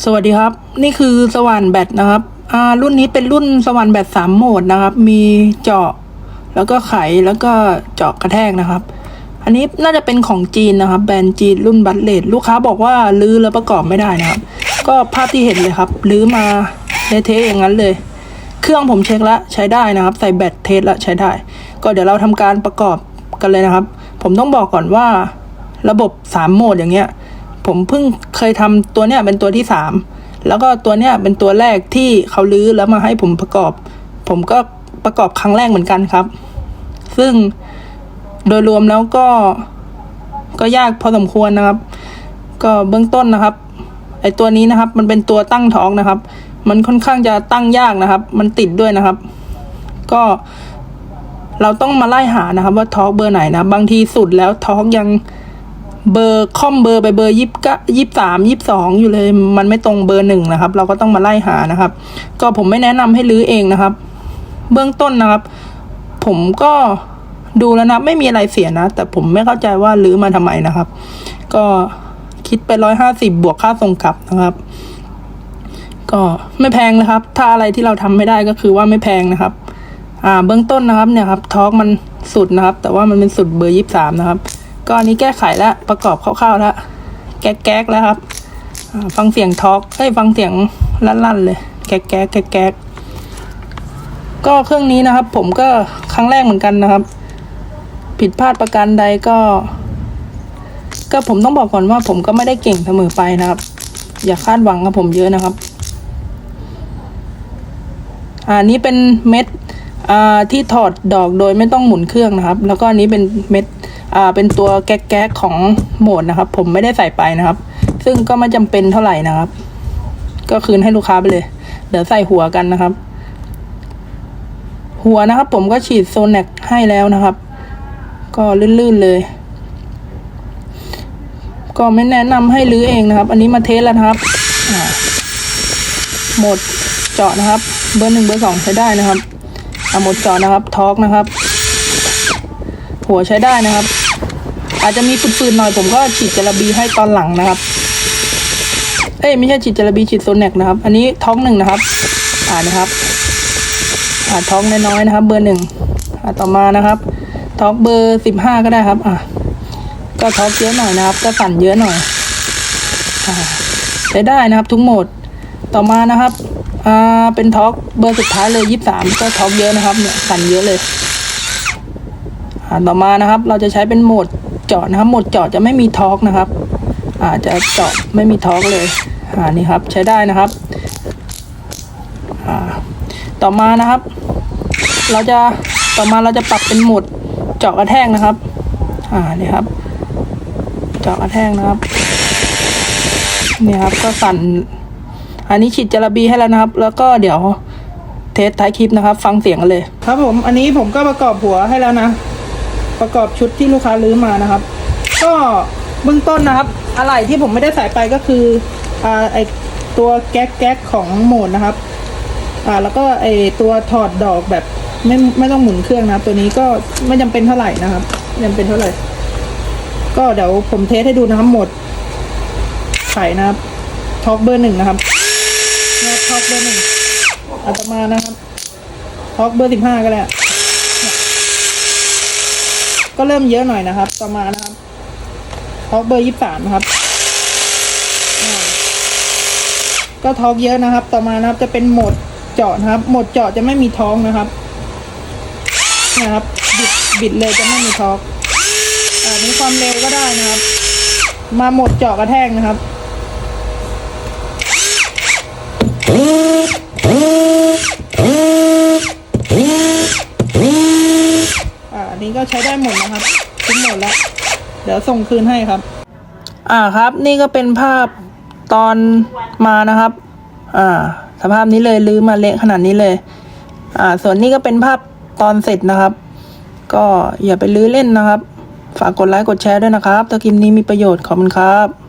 สวัสดีครับ นี่คือสว่านแบตนะครับอ่ารุ่นนี้เป็นรุ่นสว่านแบตสามโหมดนะครับ มีเจาะแล้วก็ไขแล้วก็เจาะกระแทกนะครับ อันนี้น่าจะเป็นของจีนนะครับ แบรนด์จีนรุ่นบัตเลดลูกค้าบอกว่าลื้อแล้วประกอบไม่ได้นะครับ ก็ภาพที่เห็นเลยครับลื้อมาเละเทอย่างนั้นเลย เครื่องผมเช็คแล้วใช้ได้นะครับ ใส่แบตเทสแล้วใช้ได้ ก็เดี๋ยวเราทำการประกอบกันเลยนะครับ ผมต้องบอกก่อนว่าระบบสามโหมดอย่างเงี้ย ผมเพิ่งเคยทำตัวเนี้ยเป็นตัวที่สามแล้วก็ตัวเนี้ยเป็นตัวแรกที่เขาลื้อแล้วมาให้ผมประกอบ ผมก็ประกอบครั้งแรกเหมือนกันครับ ซึ่งโดยรวมแล้วก็ก็ยากพอสมควรนะครับ ก็เบื้องต้นนะครับไอตัวนี้นะครับ มันเป็นตัวตั้งท้องนะครับ มันค่อนข้างจะตั้งยากนะครับ มันติดด้วยนะครับ ก็เราต้องมาไล่หานะครับ ว่าทอร์กเบอร์ไหนนะ บางทีสุดแล้วทอร์กยัง เบอร์ค่อมเบอร์ไปเบอร์ยี่สิบยี่สามยี่สองอยู่เลย มันไม่ตรงเบอร์หนึ่งนะครับ เราก็ต้องมาไล่หานะครับ ก็ผมไม่แนะนำให้รื้อเองนะครับ เบื้องต้นนะครับ ผมก็ดูแล้วนะไม่มีอะไรเสียนะ แต่ผมไม่เข้าใจว่ารื้อมาทำไมนะครับ ก็คิดไปร้อยห้าสิบบวกค่าส่งกลับนะครับ ก็ไม่แพงนะครับ ถ้าอะไรที่เราทำไม่ได้ก็คือว่าไม่แพงนะครับ อ่า เบื้องต้นนะครับเนี่ยครับทอกมันสุดนะครับ แต่ว่ามันเป็นสุดเบอร์ยี่สามนะครับ ก็อันนี้แก้ไขแล้วประกอบคร่าวๆแล้วแก๊กแก๊กแล้วครับฟังเสียงทอกเอ้ยฟังเสียงลั่นๆเลย แก๊กแก๊กแก๊กแก๊กก็เครื่องนี้นะครับ ผมก็ครั้งแรกเหมือนกันนะครับ ผิดพลาดประการใดก็ ก็ผมต้องบอกก่อนว่า ผมก็ไม่ได้เก่งเสมอไปนะครับ อย่าคาดหวังกับผมเยอะนะครับ อ่านี้เป็นเม็ด ที่ถอดดอกโดยไม่ต้องหมุนเครื่องนะครับ แล้วก็อันนี้เป็นเม็ดเป็นตัวแก๊กแก๊กของโหมดนะครับ ผมไม่ได้ใส่ไปนะครับ ซึ่งก็ไม่จำเป็นเท่าไหร่นะครับ ก็คืนให้ลูกค้าไปเลย เดี๋ยวใส่หัวกันนะครับ หัวนะครับ ผมก็ฉีดโซนแนกให้แล้วนะครับ ก็ลื่นๆเลย ก็ไม่แนะนำให้รื้อเองนะครับ อันนี้มาเทสแล้วนะครับโหมดเจาะนะครับ เบอร์หนึ่งเบอร์สองใช้ได้นะครับ อะโหมดจาะนะครับทอกนะครับ หัวใช้ได้นะครับ อาจจะมีฝืดๆหน่อยผมก็ฉีดเจลาบีให้ตอนหลังนะครับ เอ้ยไม่ใช่ฉีดเจลาบีฉีดโซนแนกนะครับ อันนี้ท้องหนึ่งนะครับ อ่านะครับ อ่าท้องน้อยๆนะครับ เบอร์หนึ่งอ่าต่อมานะครับท้องเบอร์สิบห้าก็ได้ครับ อ่าก็ท้องเยอะหน่อยนะครับ ก็สั่นเยอะหน่อยอใช้ได้นะครับทุกโหมดต่อมานะครับ อ่าเป็นท็อกเบอร์สุดท้ายเลยยี่สามก็ท็อกเยอะนะครับเนี่ยสั่นเยอะเลยอ่าต่อมานะครับ เราจะใช้เป็นโหมดเจาะนะครับโหมดเจาะจะไม่มีท็อกนะครับอ่าจะเจาะไม่มีท็อกเลยอ่านี่ครับใช้ได้นะครับอ่าต่อมานะครับ เราจะต่อมาเราจะปรับเป็นโหมดเจาะกระแทกนะครับ อ่านี่ครับ เจาะกระแทกนะครับนี่ครับก็สั่น อันนี้ฉีดจาระบีให้แล้วนะครับ แล้วก็เดี๋ยวเทสท้ายคลิปนะครับ ฟังเสียงกันเลย ครับผมอันนี้ผมก็ประกอบหัวให้แล้วนะ ประกอบชุดที่ลูกค้าลื้อมานะครับ ก็เบื้องต้นนะครับ อะไรที่ผมไม่ได้ใส่ไปก็คืออ่าไอตัวแก๊กแก๊กของโหมดนะครับ อ่าแล้วก็ไอตัวถอดดอกแบบไม่ไม่ต้องหมุนเครื่องนะครับ ตัวนี้ก็ไม่จำเป็นเท่าไหร่นะครับไม่จำเป็นเท่าไหร่ ก็เดี๋ยวผมเทสให้ดูนะครับหมดไข่นะครับท็อกเบอร์หนึ่งนะครับ ท็อกเบอร์หนึ่งอาตมานะครับท็อกเบอร์สิบห้าก็ได้เนี่ยก็เริ่มเยอะหน่อยนะครับต่อมานะครับท็อกเบอร์ยี่สามครับก็ท็อกเยอะนะครับ ต่อมานะครับจะเป็นโหมดเจาะนะครับโหมดเจาะจะไม่มีท้องนะครับนะครับ บิดบิดเลยจะไม่มีท็อกอ่ามีความเร็วก็ได้นะครับ มาหมดเจาะกระแทกนะครับ อ่าอันนี้ก็ใช้ได้หมดนะครับทุกหมดแล้ว เดี๋ยวส่งคืนให้ครับ อ่าครับ นี่ก็เป็นภาพตอนมานะครับ อ่า สภาพนี้เลยลื้อมาเละขนาดนี้เลย อ่า ส่วนนี้ก็เป็นภาพตอนเสร็จนะครับ ก็อย่าไปลื้อเล่นนะครับ ฝากกดไลค์กดแชร์ด้วยนะครับถ้าคลิปนี้มีประโยชน์ขอบคุณครับ